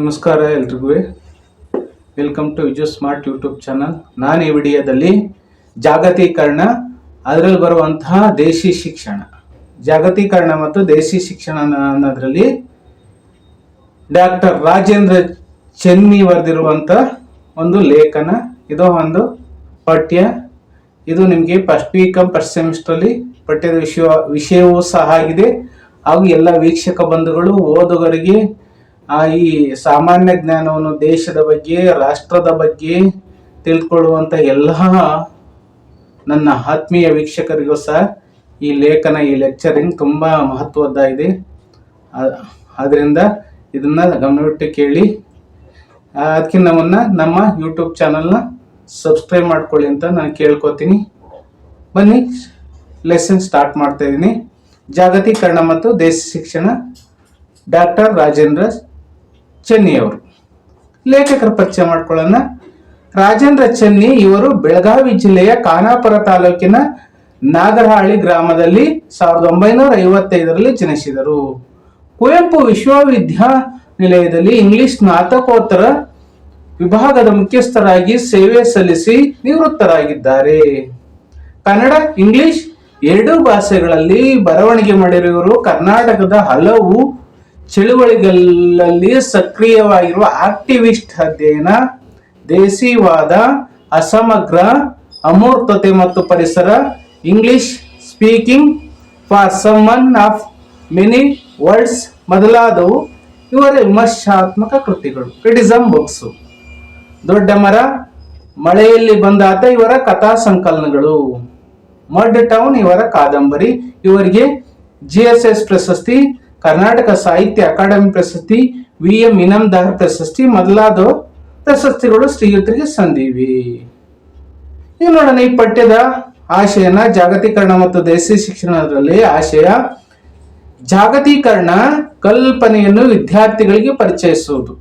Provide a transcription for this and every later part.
ನಮಸ್ಕಾರ ಎಲ್ರಿಗೂ. Welcome to Viju smart YouTube channel ನಾನು ಈ ವಿಡಿಯೋದಲ್ಲಿ ಜಾಗತೀಕರಣ ಅದರಲ್ಲಿ ಬರುವಂತಹ ದೇಶಿ ಶಿಕ್ಷಣ. ಜಾಗತೀಕರಣ ಮತ್ತು ದೇಶಿ ಶಿಕ್ಷಣ ಅನ್ನೋದರಲ್ಲಿ ಡಾಕ್ಟರ್ ರಾಜೇಂದ್ರ ಚೆನ್ನಿ ಬರೆದಿರುವಂಥ ಒಂದು ಲೇಖನ. ಇದು ಒಂದು ಪಠ್ಯ. ಇದು ನಿಮಗೆ ಫಸ್ಟ್ ಕಮ್ ಫಸ್ಟ್ ಸೆಮಿಸ್ಟ್ರಲ್ಲಿ ಪಠ್ಯದ ವಿಷಯ ವಿಷಯವೂ ಸಹ ಆಗಿದೆ. ಹಾಗೂ ಎಲ್ಲ ವೀಕ್ಷಕ ಬಂಧುಗಳು, ಓದುಗರಿಗೆ ಆ ಈ ಸಾಮಾನ್ಯ ಜ್ಞಾನವನ್ನು ದೇಶದ ಬಗ್ಗೆ, ರಾಷ್ಟ್ರದ ಬಗ್ಗೆ ತಿಳ್ಕೊಳ್ಳುವಂಥ ಎಲ್ಲ ನನ್ನ ಆತ್ಮೀಯ ವೀಕ್ಷಕರಿಗೂ ಸಹ ಈ ಲೇಖನ, ಈ ಲೆಕ್ಚರಿಂಗ್ ತುಂಬ ಮಹತ್ವದ್ದಾಗಿದೆ ಆದ್ದರಿಂದ ಇದನ್ನ ಗಮನವಿಟ್ಟು ಕೇಳಿ. ಅದಕ್ಕಿಂತ ನಮ್ಮ ಯೂಟ್ಯೂಬ್ ಚಾನಲ್ನ ಸಬ್ಸ್ಕ್ರೈಬ್ ಮಾಡ್ಕೊಳ್ಳಿ ಅಂತ ನಾನು ಕೇಳ್ಕೊತೀನಿ. ಬನ್ನಿ ಲೆಸನ್ ಸ್ಟಾರ್ಟ್ ಮಾಡ್ತಾ ಇದ್ದೀನಿ. ಜಾಗತೀಕರಣ ಮತ್ತು ದೇಶ ಶಿಕ್ಷಣ. ಡಾಕ್ಟರ್ ರಾಜೇಂದ್ರ ಚೆನ್ನಿ ಅವರು ಲೇಖಕರ ಪರಿಚಯ ಮಾಡ್ಕೊಳ್ಳೋಣ. ರಾಜೇಂದ್ರ ಚೆನ್ನಿ ಇವರು ಬೆಳಗಾವಿ ಜಿಲ್ಲೆಯ ಖಾನಾಪುರ ತಾಲೂಕಿನ ನಾಗರಹಳ್ಳಿ ಗ್ರಾಮದಲ್ಲಿ ಸಾವಿರದ ಒಂಬೈನೂರ ಐವತ್ತೈದರಲ್ಲಿ ಜನಿಸಿದರು. ಕುವೆಂಪು ವಿಶ್ವವಿದ್ಯಾನಿಲಯದಲ್ಲಿ ಇಂಗ್ಲಿಷ್ ಸ್ನಾತಕೋತ್ತರ ವಿಭಾಗದ ಮುಖ್ಯಸ್ಥರಾಗಿ ಸೇವೆ ಸಲ್ಲಿಸಿ ನಿವೃತ್ತರಾಗಿದ್ದಾರೆ. ಕನ್ನಡ, ಇಂಗ್ಲಿಷ್ ಎರಡೂ ಭಾಷೆಗಳಲ್ಲಿ ಬರವಣಿಗೆ ಮಾಡಿರುವರು ಕರ್ನಾಟಕದ ಹಲವು ಚಳುವಳಿಗಳಲ್ಲಿ ಸಕ್ರಿಯವಾಗಿರುವ ಆಕ್ಟಿವಿಸ್ಟ್ ಅಧ್ಯಯನ ದೇಸಿವಾದ ಅಸಮಗ್ರ, ಅಮೂರ್ತತೆ ಮತ್ತು ಪರಿಸರ, English speaking, for summon of many words ಮೊದಲಾದವು. ಇವರ ವಿಮರ್ಶಾತ್ಮಕ ಕೃತಿಗಳು, ಕ್ರಿಟಿಸಮ್ ಬುಕ್ಸು. ದೊಡ್ಡ ಮರ, ಮಳೆಯಲ್ಲಿ ಬಂದಾತ ಇವರ ಕಥಾ ಸಂಕಲನಗಳು. ಮಡ್ ಟೌನ್ ಇವರ ಕಾದಂಬರಿ, ಇವರಿಗೆ ಜಿ ಎಸ್ ಎಸ್ ಪ್ರಶಸ್ತಿ ಕರ್ನಾಟಕ ಸಾಹಿತ್ಯ ಅಕಾಡೆಮಿ ಪ್ರಶಸ್ತಿ, ವಿ ಎಂ ಇನಾಮದಾರ್ ಪ್ರಶಸ್ತಿ ಮೊದಲಾದ ಪ್ರಶಸ್ತಿಗಳು ಶ್ರೀಯುತರಿಗೆ ಸಂದಿವೆ. ಈಗ ನೋಡೋಣ ಈ ಪಠ್ಯದ ಆಶಯನ ಜಾಗತೀಕರಣ ಮತ್ತು ದೇಸಿ ಶಿಕ್ಷಣದಲ್ಲಿ ಆಶಯ. ಜಾಗತೀಕರಣ ಕಲ್ಪನೆಯನ್ನು ವಿದ್ಯಾರ್ಥಿಗಳಿಗೆ ಪರಿಚಯಿಸುವುದು.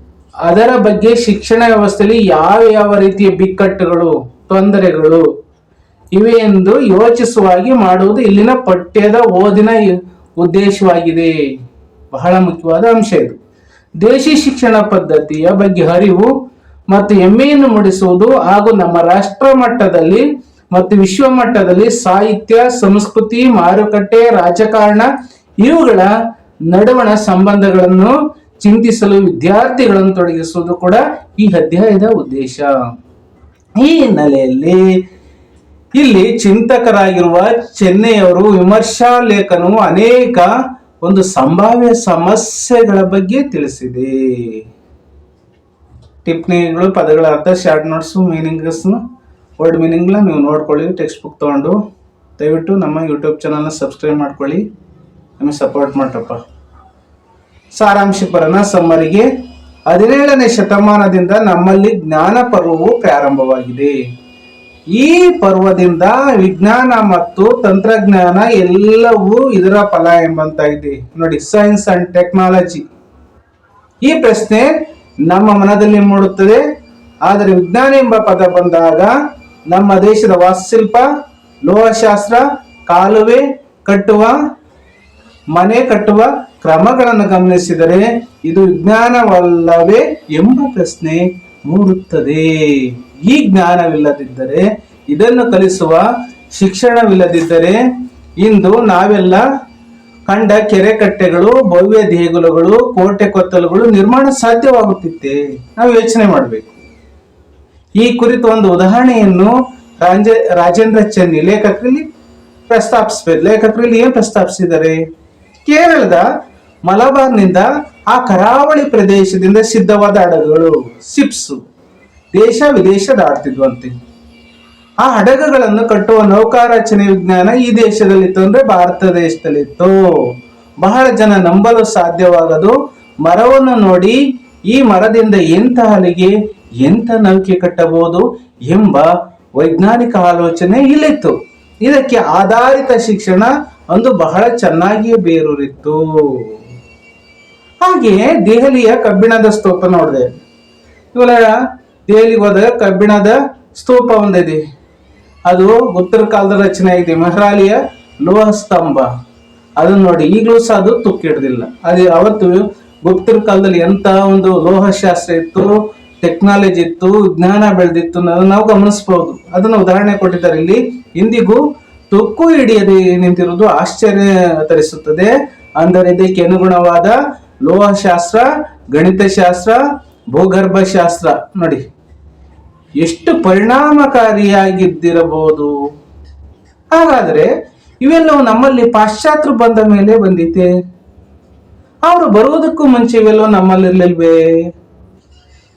ಅದರ ಬಗ್ಗೆ ಶಿಕ್ಷಣ ವ್ಯವಸ್ಥೆಯಲ್ಲಿ ಯಾವ ಯಾವ ರೀತಿಯ ಬಿಕ್ಕಟ್ಟುಗಳು, ತೊಂದರೆಗಳು ಇವೆ ಎಂದು ಯೋಚಿಸುವಾಗಿ ಮಾಡುವುದು ಇಲ್ಲಿನ ಪಠ್ಯದ ಓದಿನ ಉದ್ದೇಶವಾಗಿದೆ. ಬಹಳ ಮುಖ್ಯವಾದ ಅಂಶ ಇದು. ದೇಶಿ ಶಿಕ್ಷಣ ಪದ್ಧತಿಯ ಬಗ್ಗೆ ಅರಿವು ಮತ್ತು ಹೆಮ್ಮೆಯನ್ನು ಮೂಡಿಸುವುದು ಹಾಗೂ ನಮ್ಮ ರಾಷ್ಟ್ರ ಮಟ್ಟದಲ್ಲಿ ಮತ್ತು ವಿಶ್ವ ಮಟ್ಟದಲ್ಲಿ ಸಾಹಿತ್ಯ, ಸಂಸ್ಕೃತಿ, ಮಾರುಕಟ್ಟೆ, ರಾಜಕಾರಣ ಇವುಗಳ ನಡುವಣ ಸಂಬಂಧಗಳನ್ನು ಚಿಂತಿಸಲು ವಿದ್ಯಾರ್ಥಿಗಳನ್ನು ತೊಡಗಿಸುವುದು ಕೂಡ ಈ ಅಧ್ಯಾಯದ ಉದ್ದೇಶ. ಈ ಹಿನ್ನೆಲೆಯಲ್ಲಿ ಇಲ್ಲಿ ಚಿಂತಕರಾಗಿರುವ ಚೆನ್ನೈಯವರು ವಿಮರ್ಶಾ ಲೇಖನವು ಅನೇಕ ಒಂದು ಸಂಭಾವ್ಯ ಸಮಸ್ಯೆಗಳ ಬಗ್ಗೆ ತಿಳಿಸಿದೆ. ಟಿಪ್ಪಣಿಗಳು ಪದಗಳ ಅರ್ಥ ಶಾರ್ಟ್ ನೋಟ್ಸು ಮೀನಿಂಗ್ಸ್ನು ವರ್ಡ್ ಮೀನಿಂಗ್ನ ನೀವು ನೋಡ್ಕೊಳ್ಳಿ ಟೆಕ್ಸ್ಟ್ ಬುಕ್ ತೊಗೊಂಡು. ದಯವಿಟ್ಟು ನಮ್ಮ ಯೂಟ್ಯೂಬ್ ಚಾನಲ್ನ ಸಬ್ಸ್ಕ್ರೈಬ್ ಮಾಡ್ಕೊಳ್ಳಿ. ನಮಗೆ ಸಪೋರ್ಟ್ ಮಾಡ್ರಪ್ಪ. ಸಾರಾಂಶ ಬರೋಣ ಸಮ್ಮರಿಗೆ ಹದಿನೇಳನೇ ಶತಮಾನದಿಂದ ನಮ್ಮಲ್ಲಿ ಜ್ಞಾನ ಪರ್ವವು ಪ್ರಾರಂಭವಾಗಿದೆ. ಈ ಪರ್ವದಿಂದ ವಿಜ್ಞಾನ ಮತ್ತು ತಂತ್ರಜ್ಞಾನ ಎಲ್ಲವೂ ಇದರ ಫಲ ಎಂಬಂತ ಇದೆ. ನೋಡಿ ಸೈನ್ಸ್ ಅಂಡ್ ಟೆಕ್ನಾಲಜಿ ಈ ಪ್ರಶ್ನೆ ನಮ್ಮ ಮನದಲ್ಲಿ ಮೂಡುತ್ತದೆ. ಆದರೆ ವಿಜ್ಞಾನ ಎಂಬ ಪದ ಬಂದಾಗ ನಮ್ಮ ದೇಶದ ವಾಸ್ತುಶಿಲ್ಪ, ಲೋಹಶಾಸ್ತ್ರ, ಕಾಲುವೆ ಕಟ್ಟುವ, ಮನೆ ಕಟ್ಟುವ ಕ್ರಮಗಳನ್ನು ಗಮನಿಸಿದರೆ ಇದು ವಿಜ್ಞಾನವಲ್ಲವೇ ಎಂಬ ಪ್ರಶ್ನೆ ಮೂಡುತ್ತದೆ. ಈ ಜ್ಞಾನವಿಲ್ಲದಿದ್ದರೆ, ಇದನ್ನು ಕಲಿಸುವ ಶಿಕ್ಷಣವಿಲ್ಲದಿದ್ದರೆ, ಇಂದು ನಾವೆಲ್ಲ ಕಂಡ ಕೆರೆ ಕಟ್ಟೆಗಳು ಭವ್ಯ ದೇಗುಲಗಳು, ಕೋಟೆ ಕೊತ್ತಲುಗಳು ನಿರ್ಮಾಣ ಸಾಧ್ಯವಾಗುತ್ತಿತ್ತೆ. ನಾವು ಯೋಚನೆ ಮಾಡಬೇಕು. ಈ ಕುರಿತು ಒಂದು ಉದಾಹರಣೆಯನ್ನು ರಾಜ, ರಾಜೇಂದ್ರ ಚೆನ್ನಿ ಲೇಖಕರಲ್ಲಿ ಪ್ರಸ್ತಾಪಿಸಬೇಕು. ಲೇಖಕರಲ್ಲಿ ಏನು ಪ್ರಸ್ತಾಪಿಸಿದ್ದಾರೆ? ಕೇರಳದ ಮಲಬಾರ್ನಿಂದ ಆ ಕರಾವಳಿ ಪ್ರದೇಶದಿಂದ ಸಿದ್ಧವಾದ ಹಡಗುಗಳು ಶಿಪ್ಸ್ ದೇಶ ವಿದೇಶ ದಾಟ್ತಿದ್ವಂತೆ ಆ ಹಡಗುಗಳನ್ನು ಕಟ್ಟುವ ನೌಕಾರಚನೆ ವಿಜ್ಞಾನ ಈ ದೇಶದಲ್ಲಿತ್ತು ಅಂದ್ರೆ ಭಾರತ ದೇಶದಲ್ಲಿತ್ತು. ಬಹಳ ಜನ ನಂಬಲು ಸಾಧ್ಯವಾಗದು. ಮರವನ್ನು ನೋಡಿ ಈ ಮರದಿಂದ ಎಂಥ ಹಲಿಗೆ, ಎಂಥ ನೌಕೆ ಕಟ್ಟಬಹುದು ಎಂಬ ವೈಜ್ಞಾನಿಕ ಆಲೋಚನೆ ಇಲ್ಲಿತ್ತು. ಇದಕ್ಕೆ ಆಧಾರಿತ ಶಿಕ್ಷಣ ಒಂದು ಬಹಳ ಚೆನ್ನಾಗಿಯೇ ಬೇರೂರಿತ್ತು. ಹಾಗೆಯೇ ದೆಹಲಿಯ ಕಬ್ಬಿಣದ ಸ್ತೋಪ ನೋಡಿದೆ. ಇವಳ ದೆಹಲಿಗೆ ಹೋದಾಗ ಕಬ್ಬಿಣದ ಸ್ತೂಪ ಒಂದಿದೆ. ಅದು ಉತ್ತರ ಕಾಲದ ರಚನೆ ಇದೆ ಮೆಹ್ರಾಲಿಯ ಲೋಹ ಸ್ತಂಭ. ಅದನ್ನು ನೋಡಿ, ಈಗಲೂ ಸಹ ಅದು ತುಕ್ಕಿಡ್ದಿಲ್ಲ ಅದು ಅವತ್ತು ಗುಪ್ತರ ಕಾಲದಲ್ಲಿ ಎಂತ ಒಂದು ಲೋಹಶಾಸ್ತ್ರ ಇತ್ತು ಟೆಕ್ನಾಲಜಿ ಇತ್ತು, ಜ್ಞಾನ ಬೆಳೆದಿತ್ತು ಅನ್ನೋದನ್ನ ನಾವು ಗಮನಿಸಬಹುದು ಅದನ್ನ ಉದಾಹರಣೆ ಕೊಟ್ಟಿದ್ದಾರೆ. ಇಲ್ಲಿ ಇಂದಿಗೂ ತುಕ್ಕು ಹಿಡಿಯದೆ ನಿಂತಿರುವುದು ಆಶ್ಚರ್ಯ ತರಿಸುತ್ತದೆ ಅಂದರೆ ಇದಕ್ಕೆ ಅನುಗುಣವಾದ ಲೋಹಶಾಸ್ತ್ರ, ಗಣಿತಶಾಸ್ತ್ರ, ಭೂಗರ್ಭಶಾಸ್ತ್ರ. ನೋಡಿ. ಎಷ್ಟು ಪರಿಣಾಮಕಾರಿಯಾಗಿದ್ದಿರಬಹುದು? ಹಾಗಾದ್ರೆ ಇವೆಲ್ಲವೂ ನಮ್ಮಲ್ಲಿ ಪಾಶ್ಚಾತ್ಯ ಬಂದ ಮೇಲೆ ಬಂದಿತೆ ಅವರು ಬರುವುದಕ್ಕೂ ಮುಂಚೆ ಇವೆಲ್ಲವೂ ನಮ್ಮಲ್ಲಿರ್ಲಿಲ್ವೇ?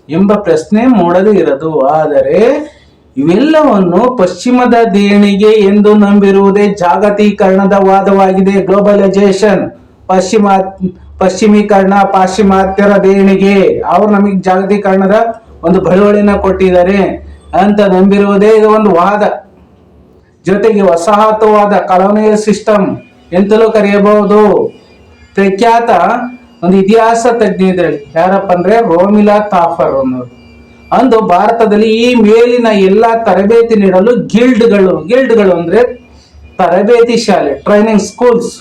ಎಂಬ ಪ್ರಶ್ನೆ ಮೂಡದೇ ಇರದು. ಆದರೆ ಇವೆಲ್ಲವನ್ನು ಪಶ್ಚಿಮದ ದೇಣಿಗೆ ಎಂದು ನಂಬಿರುವುದೇ ಜಾಗತೀಕರಣದ ವಾದವಾಗಿದೆ. ಗ್ಲೋಬಲೈಸೇಷನ್ ಪಶ್ಚಿಮ ಪಶ್ಚಿಮೀಕರಣ, ಪಾಶ್ಚಿಮಾತ್ಯರ ದೇಣಿಗೆ. ಅವರು ನಮಗೆ ಜಾಗತೀಕರಣದ ಒಂದು ಬಳುವಳಿನ ಕೊಟ್ಟಿದ್ದಾರೆ ಅಂತ ನಂಬಿರುವುದೇ ಇದು ಒಂದು ವಾದ. ಜೊತೆಗೆ ವಸಾಹತುವಾದ ಕಲೋನಿಯಲ್ ಸಿಸ್ಟಮ್ ಎಂತಲೂ ಕರೆಯಬಹುದು. ಪ್ರಖ್ಯಾತ ಒಂದು ಇತಿಹಾಸ ತಜ್ಞ ಇದ್ರಲ್ಲಿ ಯಾರಪ್ಪ ಅಂದ್ರೆ ರೋಮಿಲಾ ತಾಫರ್ ಅನ್ನೋರು. ಅಂದು ಭಾರತದಲ್ಲಿ ಈ ಮೇಲಿನ ಎಲ್ಲಾ ತರಬೇತಿ ನೀಡಲು ಗಿಲ್ಡ್ಗಳು ಗಿಲ್ಡ್ಗಳು ಅಂದ್ರೆ ತರಬೇತಿ ಶಾಲೆ ಟ್ರೈನಿಂಗ್ ಸ್ಕೂಲ್ಸ್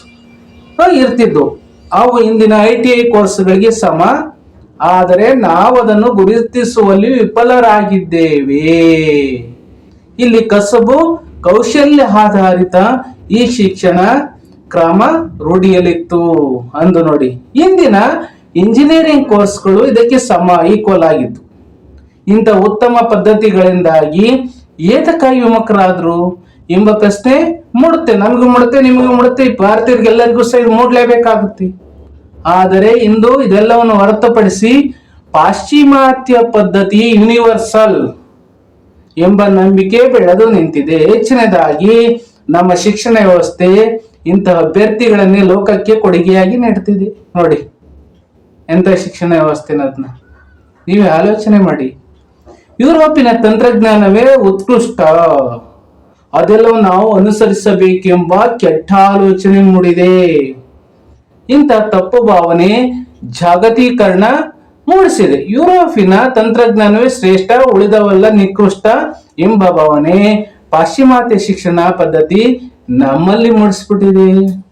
ಇರ್ತಿದ್ವು. ಅವು ಇಂದಿನ ಐ ಟಿ ಐ ಕೋರ್ಸ್ಗಳಿಗೆ ಸಮ ಆದರೆ ನಾವು ಅದನ್ನು ಗುರುತಿಸುವಲ್ಲಿ ವಿಫಲರಾಗಿದ್ದೇವೆ. ಇಲ್ಲಿ ಕಸಬು ಕೌಶಲ್ಯ ಆಧಾರಿತ ಈ ಶಿಕ್ಷಣ ಕ್ರಮ ರೂಢಿಯಲ್ಲಿತ್ತು. ಅಂದು ನೋಡಿ, ಇಂದಿನ ಇಂಜಿನಿಯರಿಂಗ್ ಕೋರ್ಸ್ಗಳು ಇದಕ್ಕೆ ಸಮ ಈಕ್ವಲ್ ಆಗಿತ್ತು ಇಂಥ ಉತ್ತಮ ಪದ್ಧತಿಗಳಿಂದಾಗಿ ಏತಕ್ಕಾಗಿ ವಿಮುಖರಾದ್ರು ಎಂಬ ಪ್ರಶ್ನೆ ಮೂಡುತ್ತೆ, ನಮಗೂ ಮೂಡುತ್ತೆ, ನಿಮಗೂ ಮೂಡುತ್ತೆ ಭಾರತೀಯರಿಗೆಲ್ಲರಿಗೂ ಸಹ ಇದು ಮೂಡಲೇಬೇಕಾಗುತ್ತೆ. ಆದರೆ ಇಂದು ಇದೆಲ್ಲವನ್ನು ಹೊರತುಪಡಿಸಿ ಪಾಶ್ಚಿಮಾತ್ಯ ಪದ್ಧತಿ ಯೂನಿವರ್ಸಲ್ ಎಂಬ ನಂಬಿಕೆ ಬೆಳೆದು ನಿಂತಿದೆ. ಹೆಚ್ಚಿನದಾಗಿ ನಮ್ಮ ಶಿಕ್ಷಣ ವ್ಯವಸ್ಥೆ ಇಂತಹ ಅಭ್ಯರ್ಥಿಗಳನ್ನೇ ಲೋಕಕ್ಕೆ ಕೊಡುಗೆಯಾಗಿ ನೀಡುತ್ತಿದೆ. ನೋಡಿ, ಎಂಥ ಶಿಕ್ಷಣ ವ್ಯವಸ್ಥೆನದನ್ನ ನೀವೇ ಆಲೋಚನೆ ಮಾಡಿ. ಯುರೋಪಿನ ತಂತ್ರಜ್ಞಾನವೇ ಉತ್ಕೃಷ್ಟ. ಅದೆಲ್ಲವೂ ನಾವು ಅನುಸರಿಸಬೇಕೆಂಬ ಕೆಟ್ಟ ಆಲೋಚನೆ ಮೂಡಿದೆ. ಇಂಥ ತಪ್ಪು ಭಾವನೆ ಜಾಗತೀಕರಣ ಮೂಡಿಸಿದೆ. ಯುರೋಪಿನ ತಂತ್ರಜ್ಞಾನವೇ ಶ್ರೇಷ್ಠ, ಉಳಿದವೆಲ್ಲ ನಿಕೃಷ್ಟ ಎಂಬ ಭಾವನೆ. ಪಾಶ್ಚಿಮಾತ್ಯ ಶಿಕ್ಷಣ ಪದ್ಧತಿ ನಮ್ಮಲ್ಲಿ ಮೂಡಿಸ್ಬಿಟ್ಟಿದೆ.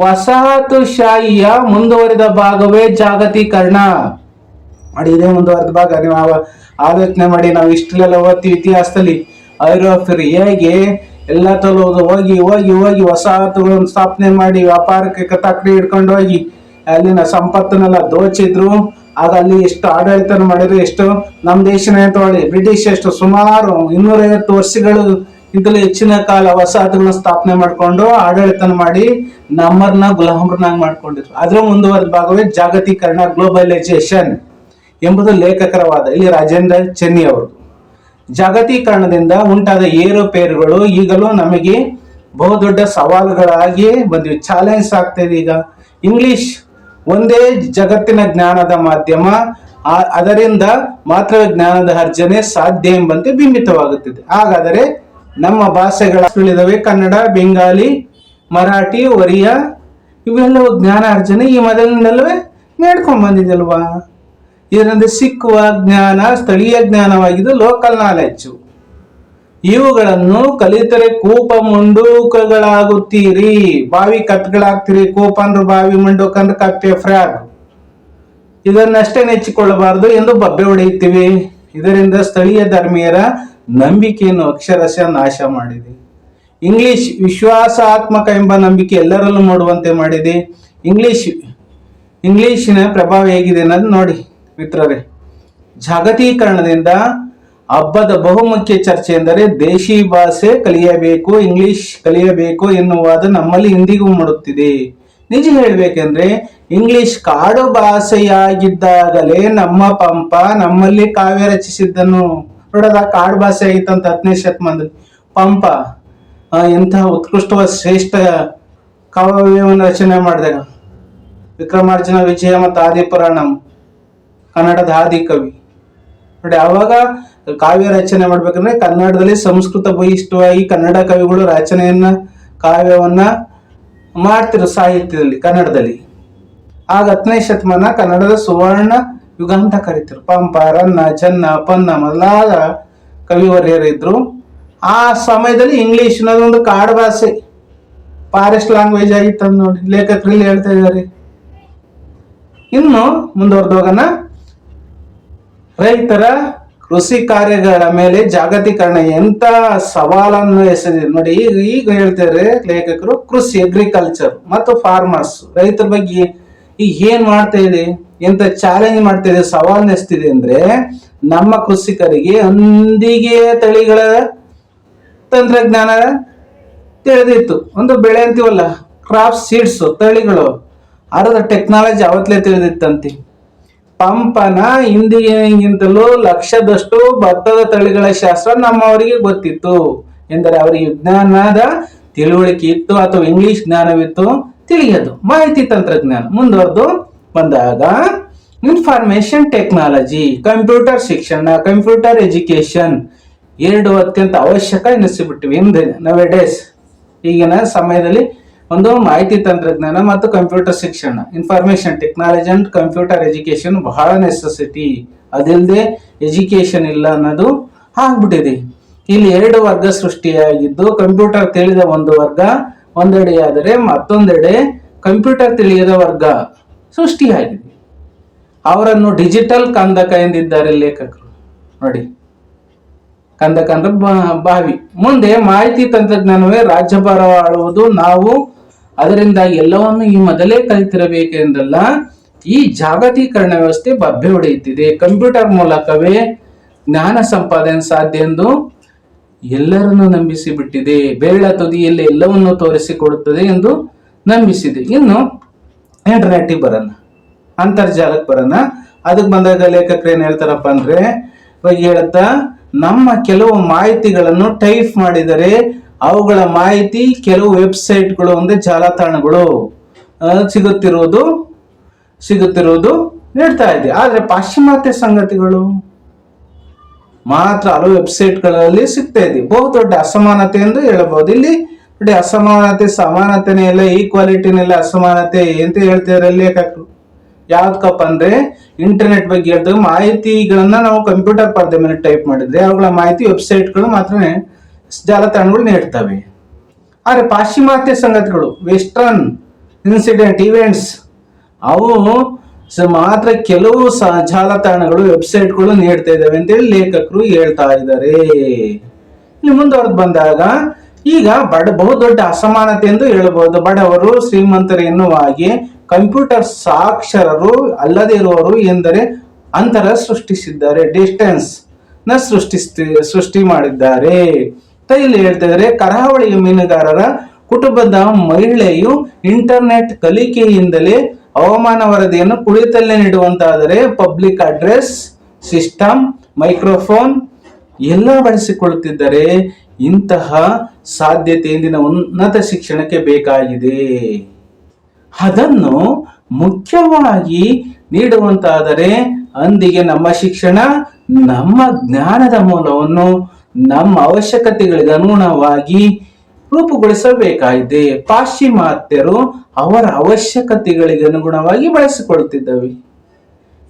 ವಸಾಹತುಶಾಹಿಯ ಮುಂದುವರಿದ ಭಾಗವೇ ಜಾಗತೀಕರಣ. ಮಾಡಿ ಇದೇ ಮುಂದುವರೆದ ಭಾಗ. ನೀವು ಆಲೋಚನೆ ಮಾಡಿ, ನಾವು ಇಷ್ಟಲೆಲ್ಲ ಓದ್ತೀವಿ ಇತಿಹಾಸದಲ್ಲಿ. ಐರೋಪ್ಯರು ಹೇಗೆ ಎಲ್ಲ ತಲೋದು ಹೋಗಿ ಹೋಗಿ ಹೋಗಿ ವಸಾಹತುಗಳನ್ನು ಸ್ಥಾಪನೆ ಮಾಡಿ ವ್ಯಾಪಾರಕ್ಕೆ ಕತಾಕಡಿ ಹಿಡ್ಕೊಂಡು ಹೋಗಿ. ಅಲ್ಲಿನ ಸಂಪತ್ತನ್ನೆಲ್ಲ ದೋಚಿದ್ರು. ಆಗ ಅಲ್ಲಿ ಎಷ್ಟು ಆಡಳಿತ ಮಾಡಿದ್ರು, ಎಷ್ಟು ನಮ್ಮ ದೇಶನೇ ತಗೊಳ್ಳಿ ಬ್ರಿಟಿಷ್ ಎಷ್ಟು ಸುಮಾರು ಇನ್ನೂರೈವತ್ತು ವರ್ಷಗಳು ಇಂತಲೂ ಹೆಚ್ಚಿನ ಕಾಲ ವಸಾಹತುಗಳನ್ನ ಸ್ಥಾಪನೆ ಮಾಡಿಕೊಂಡು ಆಡಳಿತ ಮಾಡಿ ನಮ್ಮರ್ನ ಗುಲಾಮರನ್ನಾಗಿ ಮಾಡ್ಕೊಂಡಿದ್ರು. ಅದ್ರ ಮುಂದುವರೆದ ಭಾಗವೇ ಜಾಗತೀಕರಣ ಗ್ಲೋಬಲೈಸೇಷನ್ ಎಂಬುದು ಲೇಖಕರವಾದ ಇಲ್ಲಿ ರಾಜೇಂದ್ರ ಚೆನ್ನಿ ಅವರು. ಜಾಗತೀಕರಣದಿಂದ ಉಂಟಾದ ಏರುಪೇರುಗಳು ಈಗಲೂ ನಮಗೆ ಬಹುದೊಡ್ಡ ಸವಾಲುಗಳಾಗಿ ಬಂದಿವೆ. ಚಾಲೆಂಜ್ ಆಗ್ತಾ ಇದೆ ಈಗ. ಇಂಗ್ಲಿಷ್ ಒಂದೇ ಜಗತ್ತಿನ ಜ್ಞಾನದ ಮಾಧ್ಯಮ. ಅದರಿಂದ ಮಾತ್ರ ಜ್ಞಾನದ ಅರ್ಜನೆ ಸಾಧ್ಯ ಎಂಬಂತೆ ಬಿಂಬಿತವಾಗುತ್ತಿದೆ. ಹಾಗಾದರೆ ನಮ್ಮ ಭಾಷೆಗಳಿದಾವೆ ಕನ್ನಡ ಬೆಂಗಾಲಿ ಮರಾಠಿ, ಒರಿಯಾ, ಇವೆಲ್ಲವೂ ಜ್ಞಾನ ಅರ್ಜನೆ ಈ ಮೊದಲಿನಲ್ಲವೇ ನೆಡ್ಕೊಂಡ್ ಬಂದಿದಲ್ವಾ ಇದರಿಂದ ಸಿಕ್ಕುವ ಜ್ಞಾನ, ಸ್ಥಳೀಯ ಜ್ಞಾನವಾಗಿದ್ದು ಲೋಕಲ್ ನಾಲೆಡ್ಜ್ ಇವುಗಳನ್ನು ಕಲಿತರೆ ಕೂಪ ಮುಂಡೂಕಗಳಾಗುತ್ತೀರಿ. ಬಾವಿ ಕತ್ಗಳಾಗ್ತೀರಿ, ಕೂಪ ಅಂದ್ರೆ ಬಾವಿ ಮುಂಡೂಕ ಅಂದ್ರೆ ಕಪ್ಪೆ ಫ್ರಾಡ್ ಇದನ್ನಷ್ಟೇ ನೆಚ್ಚಿಕೊಳ್ಳಬಾರದು ಎಂದು ಬಬ್ಬೆ ಹೊಡೆಯುತ್ತೀವಿ. ಇದರಿಂದ ಸ್ಥಳೀಯ ಧರ್ಮೀಯರ ನಂಬಿಕೆಯನ್ನು ಅಕ್ಷರಶಃ ನಾಶ ಮಾಡಿದೆ. ಇಂಗ್ಲಿಷ್ ವಿಶ್ವಾಸಾತ್ಮಕ ಎಂಬ ನಂಬಿಕೆ ಎಲ್ಲರಲ್ಲೂ ಮೂಡುವಂತೆ ಮಾಡಿದೆ. ಇಂಗ್ಲಿಷ್, ಇಂಗ್ಲಿಷಿನ ಪ್ರಭಾವ ಹೇಗಿದೆ ಅನ್ನೋದು ನೋಡಿ. ಮಿತ್ರರೇ, ಜಾಗತೀಕರಣದಿಂದ ಹಬ್ಬದ ಬಹುಮುಖ್ಯ ಚರ್ಚೆ ಎಂದರೆ ದೇಶಿ ಭಾಷೆ ಕಲಿಯಬೇಕು, ಇಂಗ್ಲಿಷ್ ಕಲಿಯಬೇಕು ಎನ್ನುವಾದ ನಮ್ಮಲ್ಲಿ ಇಂದಿಗೂ ಮಾಡುತ್ತಿದೆ. ನಿಜ ಹೇಳಬೇಕೆಂದ್ರೆ, ಇಂಗ್ಲಿಷ್ ಕಾಡು ಭಾಷೆಯಾಗಿದ್ದಾಗಲೇ ನಮ್ಮ ಪಂಪ ನಮ್ಮಲ್ಲಿ ಕಾವ್ಯ ರಚಿಸಿದ್ದನ್ನು ನೋಡದ, ಕಾಡು ಭಾಷೆ ಆಗಿತ್ತಂತ ಹತ್ತನೇ ಶತಮಾನದಲ್ಲಿ. ಪಂಪ ಎಂತಹ ಉತ್ಕೃಷ್ಟವಾದ ಶ್ರೇಷ್ಠ ಕಾವ್ಯವನ್ನು ರಚನೆ ಮಾಡಿದಾಗ. ವಿಕ್ರಮಾರ್ಜುನ ವಿಜಯ ಮತ್ತು ಆದಿಪುರಾಣಂ. ಕನ್ನಡದ ಆದಿ ಕವಿ. ನೋಡಿ, ಅವಾಗ ಕಾವ್ಯ ರಚನೆ ಮಾಡ್ಬೇಕಂದ್ರೆ ಕನ್ನಡದಲ್ಲಿ ಸಂಸ್ಕೃತ ಬಹಿಷ್ಠವಾಗಿ ಕನ್ನಡ ಕವಿಗಳು ರಚನೆಯನ್ನ, ಕಾವ್ಯವನ್ನ ಮಾಡ್ತಿರು ಸಾಹಿತ್ಯದಲ್ಲಿ, ಕನ್ನಡದಲ್ಲಿ. ಆಗ ಹತ್ತನೇ ಶತಮಾನ ಕನ್ನಡದ ಸುವರ್ಣ ಯುಗ ಅಂತ ಕರೀತಿರು ಪಂಪ ರನ್ನ ಚನ್ನ ಪನ್ನ ಮೊದಲಾದ ಕವಿವರ್ಯರಿದ್ರು ಆ ಸಮಯದಲ್ಲಿ ಇಂಗ್ಲಿಷ್ ಅನ್ನೋದೊಂದು ಕಾಡು ಭಾಷೆ. ಫಾರೆಸ್ಟ್ ಲ್ಯಾಂಗ್ವೇಜ್ ಆಗಿತ್ತು ನೋಡಿ, ಲೇಖಕರಲ್ಲಿ ಹೇಳ್ತಾ ಇದ್ದಾರೆ. ಇನ್ನು ಮುಂದುವರೆದೋಗನ ರೈತರ ಕೃಷಿ ಕಾರ್ಯಗಳ ಮೇಲೆ ಜಾಗತೀಕರಣ ಎಂತ ಸವಾಲನ್ನು ಎಸೆದಿದೆ. ನೋಡಿ, ಈಗ ಈಗ ಹೇಳ್ತಾರೆ ಲೇಖಕರು ಕೃಷಿ ಅಗ್ರಿಕಲ್ಚರ್ ಮತ್ತು ಫಾರ್ಮರ್ಸ್ ರೈತರ ಬಗ್ಗೆ ಈಗ ಏನ್ ಮಾಡ್ತಾ ಇದೆ, ಎಂತ ಚಾಲೆಂಜ್ ಮಾಡ್ತಾ ಇದೆ ಸವಾಲ್ ಎಸ್ತಿದೆ ಅಂದ್ರೆ ನಮ್ಮ ಕೃಷಿಕರಿಗೆ ಅಂದಿಗೆ ತಳಿಗಳ ತಂತ್ರಜ್ಞಾನ ತಿಳಿದಿತ್ತು. ಒಂದು ಬೆಳೆ ಅಂತೀವಲ್ಲ ಕ್ರಾಪ್ ಸೀಡ್ಸ್ ತಳಿಗಳು. ಅರದ ಟೆಕ್ನಾಲಜಿ ಅವತ್ತಲೇ ತಿಳಿದಿತ್ತಂತೆ. ಪಂಪನ ಹಿಂದಿಗಿಂತಲೂ ಲಕ್ಷದಷ್ಟು ಭತ್ತದ ತಳಿಗಳ ಶಾಸ್ತ್ರ ನಮ್ಮವರಿಗೆ ಗೊತ್ತಿತ್ತು. ಎಂದರೆ ಅವರಿಗೆ ವಿಜ್ಞಾನದ ತಿಳುವಳಿಕೆ ಇತ್ತು ಅಥವಾ ಇಂಗ್ಲಿಷ್ ಜ್ಞಾನವಿತ್ತು ತಿಳಿಯದು. ಮಾಹಿತಿ ತಂತ್ರಜ್ಞಾನ. ಮುಂದುವರೆದು ಬಂದಾಗ ಇನ್ಫಾರ್ಮೇಶನ್ ಟೆಕ್ನಾಲಜಿ, ಕಂಪ್ಯೂಟರ್ ಶಿಕ್ಷಣ, ಕಂಪ್ಯೂಟರ್ ಎಜುಕೇಶನ್ ಎರಡು ಅತ್ಯಂತ ಅವಶ್ಯಕ ಎನಿಸಿಬಿಟ್ಟಿವೆ ಇಂದ ನವೆ ಡೇಸ್ ಈಗಿನ ಸಮಯದಲ್ಲಿ ಒಂದು ಮಾಹಿತಿ ತಂತ್ರಜ್ಞಾನ ಮತ್ತು ಕಂಪ್ಯೂಟರ್ ಶಿಕ್ಷಣ information technology and computer education ಬಹಳ ನೆಸೆಸಿಟಿ ಅದಿಲ್ಲದೆ ಎಜುಕೇಶನ್ ಇಲ್ಲ ಅನ್ನೋದು ಆಗ್ಬಿಟ್ಟಿದೆ. ಇಲ್ಲಿ ಎರಡು ವರ್ಗ ಸೃಷ್ಟಿಯಾಗಿದ್ದು ಕಂಪ್ಯೂಟರ್ ತಿಳಿದ ಒಂದು ವರ್ಗ ಒಂದೆಡೆಯಾದರೆ ಮತ್ತೊಂದೆಡೆ ಕಂಪ್ಯೂಟರ್ ತಿಳಿಯದ ವರ್ಗ ಸೃಷ್ಟಿಯಾಗಿದೆ. ಅವರನ್ನು ಡಿಜಿಟಲ್ ಕಂದಕ ಎಂದಿದ್ದಾರೆ ಲೇಖಕರು. ನೋಡಿ. ಕಂದಕ ಅಂದ್ರೆ ಬಾವಿ. ಮುಂದೆ ಮಾಹಿತಿ ತಂತ್ರಜ್ಞಾನವೇ ರಾಜ್ಯಭಾರ ಆಳುವುದು. ನಾವು ಅದರಿಂದ ಎಲ್ಲವನ್ನು ಈ ಮೊದಲೇ ಕಲಿತಿರಬೇಕೆಂದಲ್ಲ, ಈ ಜಾಗತೀಕರಣ ವ್ಯವಸ್ಥೆ ಬಬ್ಬೆ ಹೊಡೆಯುತ್ತಿದೆ. ಕಂಪ್ಯೂಟರ್ ಮೂಲಕವೇ ಜ್ಞಾನ ಸಂಪಾದನೆ ಸಾಧ್ಯ ಎಂದು ಎಲ್ಲರನ್ನು ನಂಬಿಸಿ ಬಿಟ್ಟಿದೆ. ಬೆರಳ ತುದಿಯಲ್ಲಿ ಎಲ್ಲವನ್ನು ತೋರಿಸಿಕೊಡುತ್ತದೆ ಎಂದು ನಂಬಿಸಿದೆ. ಇನ್ನು ಇಂಟರ್ನೆಟ್ ಬರೋಣ ಅಂತರ್ಜಾಲಕ್ಕೆ ಬರೋಣ ಅದಕ್ಕೆ ಬಂದಾಗ ಲೇಖಕರು ಏನು ಹೇಳ್ತಾರಪ್ಪ ಅಂದ್ರೆ ಹೇಳ್ತಾ ನಮ್ಮ ಕೆಲವು ಮಾಹಿತಿಗಳನ್ನು ಟೈಪ್ ಮಾಡಿದರೆ ಅವುಗಳ ಮಾಹಿತಿ ಕೆಲವು ವೆಬ್ಸೈಟ್ಗಳು ಅಂದ್ರೆ ಜಾಲತಾಣಗಳು ಸಿಗುತ್ತಿರುವುದು ಸಿಗುತ್ತಿರುವುದು ನೀಡ್ತಾ ಇದೆ. ಆದರೆ ಪಾಶ್ಚಿಮಾತ್ಯ ಸಂಗತಿಗಳು ಮಾತ್ರ ಹಲವು ವೆಬ್ಸೈಟ್ಗಳಲ್ಲಿ ಸಿಗ್ತಾ ಇದೆ. ಬಹುದೊಡ್ಡ ಅಸಮಾನತೆ ಎಂದು ಹೇಳಬಹುದು. ಇಲ್ಲಿ ನೋಡಿ, ಅಸಮಾನತೆ, ಸಮಾನತೆನೇ ಇಲ್ಲ ಈಕ್ವಾಲಿಟಿನೇ ಇಲ್ಲ ಅಸಮಾನತೆ ಅಂತ ಹೇಳ್ತಿದಾರೆ ಲೇಖಕರು? ಯಾವ್ದಕ್ಕಪ್ಪ ಅಂದ್ರೆ, ಇಂಟರ್ನೆಟ್ ಬಗ್ಗೆ ಹೇಳ್ದಾಗ ಮಾಹಿತಿಗಳನ್ನ ನಾವು ಕಂಪ್ಯೂಟರ್ ಪರದೆ ಮೇಲೆ ಟೈಪ್ ಮಾಡಿದ್ರೆ, ಅವುಗಳ ಮಾಹಿತಿ ವೆಬ್ಸೈಟ್ಗಳು ಮಾತ್ರ ಜಾಲತಾಣಗಳು ನೀಡ್ತವೆ ಆದರೆ ಪಾಶ್ಚಿಮಾತ್ಯ ಸಂಗತಿಗಳು ವೆಸ್ಟರ್ನ್ ಇನ್ಸಿಡೆಂಟ್ ಈವೆಂಟ್ಸ್ ಅವು ಮಾತ್ರ ಕೆಲವು ಸ- ಜಾಲತಾಣಗಳು ವೆಬ್ಸೈಟ್ಗಳು ನೀಡ್ತಾ ಇದ್ದಾವೆ ಅಂತೇಳಿ ಲೇಖಕರು ಹೇಳ್ತಾ ಇದ್ದಾರೆ. ಇಲ್ಲಿ ಮುಂದುವರೆದು ಬಂದಾಗ, ಈಗ ಬಡ, ಬಹುದೊಡ್ಡ ಅಸಮಾನತೆ ಎಂದು ಹೇಳಬಹುದು. ಬಡವರು ಶ್ರೀಮಂತರು ಎನ್ನುವ ಹಾಗೆ ಕಂಪ್ಯೂಟರ್ ಸಾಕ್ಷರರು ಅಲ್ಲದೆ ಇರುವವರು ಎಂದರೆ ಅಂತರ ಸೃಷ್ಟಿಸಿದ್ದಾರೆ ಡಿಸ್ಟೆನ್ಸ್ನ ಸೃಷ್ಟಿಸ್ತಿ, ಸೃಷ್ಟಿ ಮಾಡಿದ್ದಾರೆ. ಇಲ್ಲಿ ಹೇಳ್ತಾ ಕರಾವಳಿಯ ಮೀನುಗಾರರ ಕುಟುಂಬದ ಮಹಿಳೆಯು ಇಂಟರ್ನೆಟ್ ಕಲಿಕೆಯಿಂದಲೇ ಹವಾಮಾನ ವರದಿಯನ್ನು ಕುಳಿತಲ್ಲೇ ನೀಡುವಂತಾದರೆ ಪಬ್ಲಿಕ್ ಅಡ್ರೆಸ್ ಸಿಸ್ಟಮ್ ಮೈಕ್ರೋಫೋನ್ ಎಲ್ಲ ಬಳಸಿಕೊಳ್ಳುತ್ತಿದ್ದರೆ ಇಂತಹ ಸಾಧ್ಯತೆ ಇಂದಿನ ಉನ್ನತ ಶಿಕ್ಷಣಕ್ಕೆ ಬೇಕಾಗಿದೆ. ಅದನ್ನು ಮುಖ್ಯವಾಗಿ ನೀಡುವಂತಾದರೆ ಅಂದಿಗೆ ನಮ್ಮ ಶಿಕ್ಷಣ, ನಮ್ಮ ಜ್ಞಾನದ ಮೂಲವನ್ನು ನಮ್ಮ ಅವಶ್ಯಕತೆಗಳಿಗೆ ಅನುಗುಣವಾಗಿ ರೂಪುಗೊಳಿಸಬೇಕಾಗಿದೆ. ಪಾಶ್ಚಿಮಾತ್ಯರು ಅವರ ಅವಶ್ಯಕತೆಗಳಿಗೆ ಅನುಗುಣವಾಗಿ ಬಳಸಿಕೊಳ್ತಿದ್ದವೆ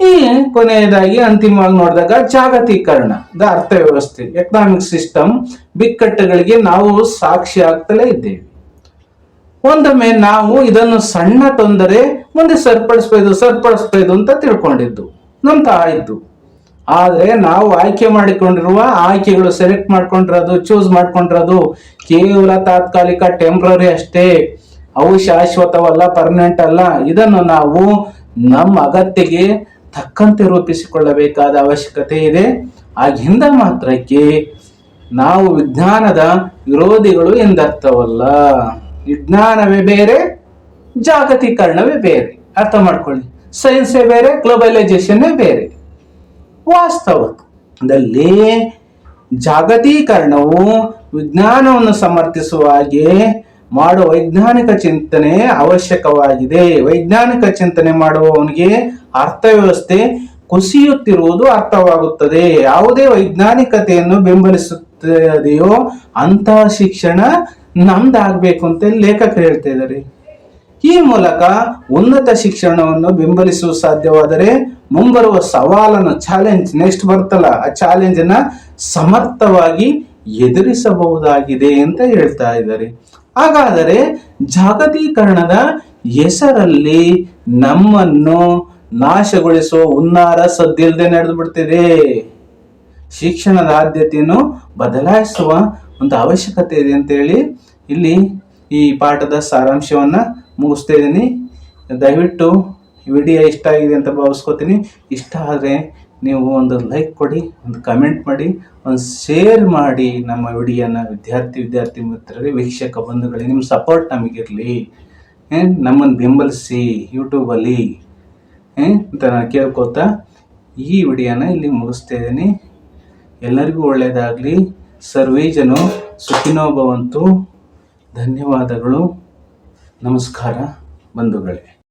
ಈ ಕೊನೆಯದಾಗಿ ಅಂತಿಮವಾಗಿ ನೋಡಿದಾಗ ಜಾಗತೀಕರಣ, ದ ಅರ್ಥವ್ಯವಸ್ಥೆ ಎಕನಾಮಿಕ್ ಸಿಸ್ಟಮ್ ಬಿಕ್ಕಟ್ಟುಗಳಿಗೆ ನಾವು ಸಾಕ್ಷಿ ಆಗ್ತಲೇ ಇದ್ದೇವೆ. ಒಂದೊಮ್ಮೆ ನಾವು ಇದನ್ನು ಸಣ್ಣ ತೊಂದರೆ ಮುಂದೆ ಸರಿಪಡಿಸ್ಬೋದು ಸರಿಪಡಿಸ್ಬೋದು ಅಂತ ತಿಳ್ಕೊಂಡಿದ್ದು ನಮ್ಮ ಆಯ್ತು ಆದ್ರೆ ನಾವು ಆಯ್ಕೆ ಮಾಡಿಕೊಂಡಿರುವ ಆಯ್ಕೆಗಳು ಸೆಲೆಕ್ಟ್ ಮಾಡ್ಕೊಂಡಿರೋದು ಚೂಸ್ ಮಾಡ್ಕೊಂಡಿರೋದು ಕೇವಲ ತಾತ್ಕಾಲಿಕ ಟೆಂಪ್ರರಿ ಅಷ್ಟೇ. ಅವು ಶಾಶ್ವತವಲ್ಲ ಪರ್ಮನೆಂಟ್ ಅಲ್ಲ. ಇದನ್ನು ನಾವು ನಮ್ಮ ಅಗತ್ಯಗೆ ತಕ್ಕಂತೆ ರೂಪಿಸಿಕೊಳ್ಳಬೇಕಾದ ಅವಶ್ಯಕತೆ ಇದೆ. ಆಗಿಂದ ಮಾತ್ರಕ್ಕೆ ನಾವು ವಿಜ್ಞಾನದ ವಿರೋಧಿಗಳು ಎಂದರ್ಥವಲ್ಲ. ವಿಜ್ಞಾನವೇ ಬೇರೆ, ಜಾಗತೀಕರಣವೇ ಬೇರೆ. ಅರ್ಥ ಮಾಡ್ಕೊಳ್ಳಿ. ಸೈನ್ಸೇ ಬೇರೆ ಗ್ಲೋಬಲೈಸೇಷನ್ನೇ ಬೇರೆ. ವಾಸ್ತವದಲ್ಲಿ ಜಾಗತೀಕರಣವು ವಿಜ್ಞಾನವನ್ನು ಸಮರ್ಥಿಸುವ ಹಾಗೆ ಮಾಡುವ ವೈಜ್ಞಾನಿಕ ಚಿಂತನೆ ಅವಶ್ಯಕವಾಗಿದೆ. ವೈಜ್ಞಾನಿಕ ಚಿಂತನೆ ಮಾಡುವವನಿಗೆ ಅರ್ಥವ್ಯವಸ್ಥೆ ಕುಸಿಯುತ್ತಿರುವುದು ಅರ್ಥವಾಗುತ್ತದೆ. ಯಾವುದೇ ವೈಜ್ಞಾನಿಕತೆಯನ್ನು ಬೆಂಬಲಿಸುತ್ತದೆಯೋ ಅಂತಹ ಶಿಕ್ಷಣ ನಮ್ದಾಗಬೇಕು ಅಂತ ಲೇಖಕರು ಹೇಳ್ತಾ ಇದ್ದಾರೆ. ಈ ಮೂಲಕ ಉನ್ನತ ಶಿಕ್ಷಣವನ್ನು ಬೆಂಬಲಿಸುವ ಸಾಧ್ಯವಾದರೆ ಮುಂಬರುವ ಸವಾಲನ್ನು ಚಾಲೆಂಜ್ ನೆಕ್ಸ್ಟ್ ಬರ್ತಲ್ಲ, ಆ ಚಾಲೆಂಜ್ ಅನ್ನ ಸಮರ್ಥವಾಗಿ ಎದುರಿಸಬಹುದಾಗಿದೆ ಅಂತ ಹೇಳ್ತಾ ಇದ್ದಾರೆ. ಹಾಗಾದರೆ ಜಾಗತೀಕರಣದ ಹೆಸರಲ್ಲಿ ನಮ್ಮನ್ನು ನಾಶಗೊಳಿಸುವ ಹುನ್ನಾರ ಸದ್ದಿಲ್ಲದೆ ನಡೆದು ಬಿಡ್ತಿದೆ ಶಿಕ್ಷಣದ ಆದ್ಯತೆಯನ್ನು ಬದಲಾಯಿಸುವ ಒಂದು ಅವಶ್ಯಕತೆ ಇದೆ ಅಂತೇಳಿ ಇಲ್ಲಿ ಈ ಪಾಠದ ಸಾರಾಂಶವನ್ನು ಮುಗಿಸ್ತಾ ಇದ್ದೀನಿ. ದಯವಿಟ್ಟು ವಿಡಿಯೋ ಇಷ್ಟ ಆಗಿದೆ ಅಂತ ಭಾವಿಸ್ಕೊತೀನಿ. ಇಷ್ಟ ಆದರೆ ನೀವು ಒಂದು ಲೈಕ್ ಕೊಡಿ, ಒಂದು ಕಮೆಂಟ್ ಮಾಡಿ, ಒಂದು ಶೇರ್ ಮಾಡಿ ನಮ್ಮ ವಿಡಿಯೋನ. ವಿದ್ಯಾರ್ಥಿ ವಿದ್ಯಾರ್ಥಿ ಮಿತ್ರರಿಗೆ ವೀಕ್ಷಕ ಬಂಧುಗಳಿಗೆ ನಿಮ್ಮ ಸಪೋರ್ಟ್ ನಮಗಿರಲಿ. ನಮ್ಮನ್ನು ಬೆಂಬಲಿಸಿ ಯೂಟ್ಯೂಬಲ್ಲಿ ಅಂತ ನಾನು ಕೇಳ್ಕೊತಾ ಈ ವಿಡಿಯೋನ ಇಲ್ಲಿ ಮುಗಿಸ್ತಾ ಇದ್ದೀನಿ. ಎಲ್ಲರಿಗೂ ಒಳ್ಳೆಯದಾಗಲಿ ಸರ್ವೇ ಜನ ಸುಖಿನೋ ಭವಂತು. ಧನ್ಯವಾದಗಳು. ನಮಸ್ಕಾರ ಬಂಧುಗಳೇ.